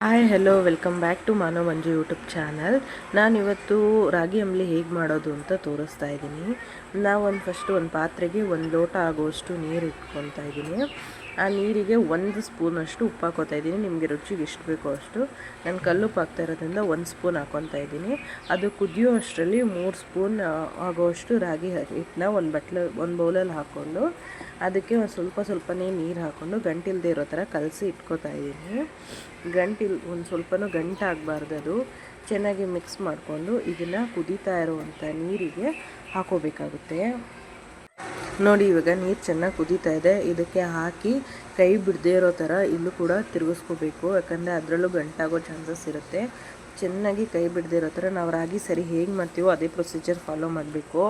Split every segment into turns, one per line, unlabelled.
Hi hello welcome back to Mano Manju YouTube channel ನಾನಿವತ್ತು ರಾಗಿ ಅಂಬ್ಲಿ ಹೇಗೆ ಮಾಡೋದು ಅಂತ ತೋರಿಸ್ತಾ ಇದ್ದೀನಿ. ನಾವು ಒಂದು ಫಸ್ಟ್ ಒಂದು ಪಾತ್ರೆಗೆ ಒಂದು ಲೋಟ ಆಗುವಷ್ಟು ನೀರು ಇಟ್ಕೊತಾ ಇದ್ದೀನಿ. ಆ ನೀರಿಗೆ ಒಂದು ಸ್ಪೂನಷ್ಟು ಉಪ್ಪು ಹಾಕೋತಾ ಇದ್ದೀನಿ. ನಿಮಗೆ ರುಚಿಗೆ ಎಷ್ಟು ಬೇಕೋ ಅಷ್ಟು. ನಾನು ಕಲ್ಲುಪ್ಪು ಹಾಕ್ತಾ ಇರೋದ್ರಿಂದ ಒಂದು ಸ್ಪೂನ್ ಹಾಕ್ಕೊತಾ ಇದ್ದೀನಿ. ಅದು ಕುದಿಯೋ ಅಷ್ಟರಲ್ಲಿ ಮೂರು ಸ್ಪೂನ್ ಆಗೋಷ್ಟು ರಾಗಿ ಹಿಟ್ಟನ್ನ ಒಂದು ಬಟ್ಲು, ಒಂದು ಬೌಲಲ್ಲಿ ಹಾಕ್ಕೊಂಡು ಅದಕ್ಕೆ ಒಂದು ಸ್ವಲ್ಪ ಸ್ವಲ್ಪನೇ ನೀರು ಹಾಕ್ಕೊಂಡು ಗಂಟಿಲ್ದೇ ಇರೋ ಥರ ಕಲಸಿ ಇಟ್ಕೋತಾ ಇದ್ದೀನಿ. ಗಂಟಿಲ್, ಒಂದು ಸ್ವಲ್ಪನೂ ಗಂಟಾಗಬಾರ್ದು ಅದು. ಚೆನ್ನಾಗಿ ಮಿಕ್ಸ್ ಮಾಡಿಕೊಂಡು ಇದನ್ನು ಕುದೀತಾ ಇರುವಂಥ ನೀರಿಗೆ ಹಾಕೋಬೇಕಾಗುತ್ತೆ. ನೋಡಿ, ಇವಾಗ ನೀರು ಚೆನ್ನಾಗಿ ಕುದೀತಾ ಇದೆ. ಇದಕ್ಕೆ ಹಾಕಿ ಕೈ ಬಿಡದೇ ಇರೋ ಥರ ಇಲ್ಲೂ ಕೂಡ ತಿರುಗಿಸ್ಕೋಬೇಕು. ಯಾಕಂದರೆ ಅದರಲ್ಲೂ ಗಂಟಾಗೋ ಚಾನ್ಸಸ್ ಇರುತ್ತೆ. ಚೆನ್ನಾಗಿ ಕೈ ಬಿಡದೇ ಇರೋ ಥರ ನಾವು ರಾಗಿ ಸರಿ ಹೇಗೆ ಮಾಡ್ತೀವೋ ಅದೇ ಪ್ರೊಸೀಜರ್ ಫಾಲೋ ಮಾಡಬೇಕು.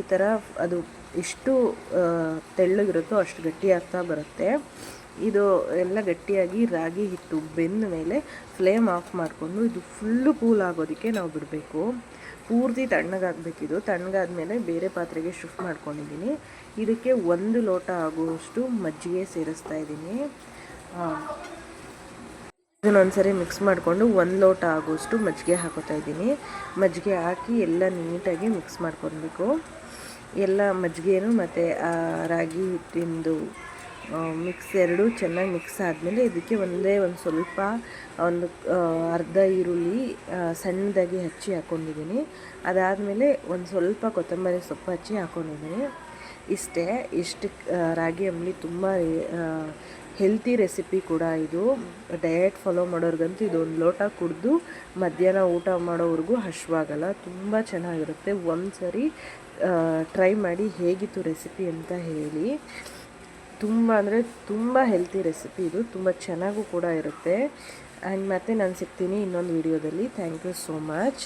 ಈ ಥರ ಅದು ಎಷ್ಟು ತೆಳ್ಳಗಿರುತ್ತೋ ಅಷ್ಟು ಗಟ್ಟಿ ಆಗ್ತಾ ಬರುತ್ತೆ. ಇದು ಎಲ್ಲ ಗಟ್ಟಿಯಾಗಿ ರಾಗಿ ಹಿಟ್ಟು ಬೆಂದ ಮೇಲೆ ಫ್ಲೇಮ್ ಆಫ್ ಮಾಡಿಕೊಂಡು ಇದು ಫುಲ್ಲು ಕೂಲ್ ಆಗೋದಕ್ಕೆ ನಾವು ಬಿಡಬೇಕು. ಪೂರ್ತಿ ತಣ್ಣಗಾಗಬೇಕಿದು. ತಣ್ಣಗಾದ್ಮೇಲೆ ಬೇರೆ ಪಾತ್ರೆಗೆ ಶಿಫ್ಟ್ ಮಾಡ್ಕೊಂಡಿದ್ದೀನಿ. ಇದಕ್ಕೆ ಒಂದು ಲೋಟ ಆಗುವಷ್ಟು ಮಜ್ಜಿಗೆ ಸೇರಿಸ್ತಾ ಇದ್ದೀನಿ. ಇದನ್ನೊಂದ್ಸರಿ ಮಿಕ್ಸ್ ಮಾಡಿಕೊಂಡು ಒಂದು ಲೋಟ ಆಗುವಷ್ಟು ಮಜ್ಜಿಗೆ ಹಾಕೋತಾ ಇದ್ದೀನಿ. ಮಜ್ಜಿಗೆ ಹಾಕಿ ಎಲ್ಲ ನೀಟಾಗಿ ಮಿಕ್ಸ್ ಮಾಡ್ಕೊಳ್ಬೇಕು. ಎಲ್ಲ ಮಜ್ಜಿಗೆನೂ ಮತ್ತು ರಾಗಿ ಹಿಟ್ಟಿಂದು ಮಿಕ್ಸ್ ಎರಡು ಚೆನ್ನಾಗಿ ಮಿಕ್ಸ್ ಆದಮೇಲೆ ಇದಕ್ಕೆ ಒಂದೇ ಒಂದು ಸ್ವಲ್ಪ ಒಂದು ಅರ್ಧ ಈರುಳ್ಳಿ ಸಣ್ಣದಾಗಿ ಹಚ್ಚಿ ಹಾಕ್ಕೊಂಡಿದ್ದೀನಿ ಅದಾದಮೇಲೆ ಒಂದು ಸ್ವಲ್ಪ ಕೊತ್ತಂಬರಿ ಸೊಪ್ಪು ಹಚ್ಚಿ ಹಾಕ್ಕೊಂಡಿದ್ದೀನಿ ಇಷ್ಟೇ, ಇಷ್ಟು ರಾಗಿ ಅಂಬಲಿ ತುಂಬ ಹೆಲ್ತಿ ರೆಸಿಪಿ ಕೂಡ ಇದು. ಡಯಟ್ ಫಾಲೋ ಮಾಡೋರ್ಗಂತೂ ಇದೊಂದು ಲೋಟ ಕುಡಿದು ಮಧ್ಯಾಹ್ನ ಊಟ ಮಾಡೋವ್ರಿಗೂ ಹಶ್ವಾಗಲ್ಲ. ತುಂಬ ಚೆನ್ನಾಗಿರುತ್ತೆ. ಒಂದು ಸರಿ ಟ್ರೈ ಮಾಡಿ ಹೇಗಿತ್ತು ರೆಸಿಪಿ ಅಂತ ಹೇಳಿ. ತುಂಬ ಅಂದರೆ ತುಂಬ ಹೆಲ್ತಿ ರೆಸಿಪಿ ಇದು. ತುಂಬ ಚೆನ್ನಾಗೂ ಕೂಡ ಇರುತ್ತೆ. ಆ್ಯಂಡ್ ಮತ್ತೆ ನಾನು ಸಿಗ್ತೀನಿ ಇನ್ನೊಂದು ವಿಡಿಯೋದಲ್ಲಿ ಥ್ಯಾಂಕ್ ಯು ಸೋ ಮಚ್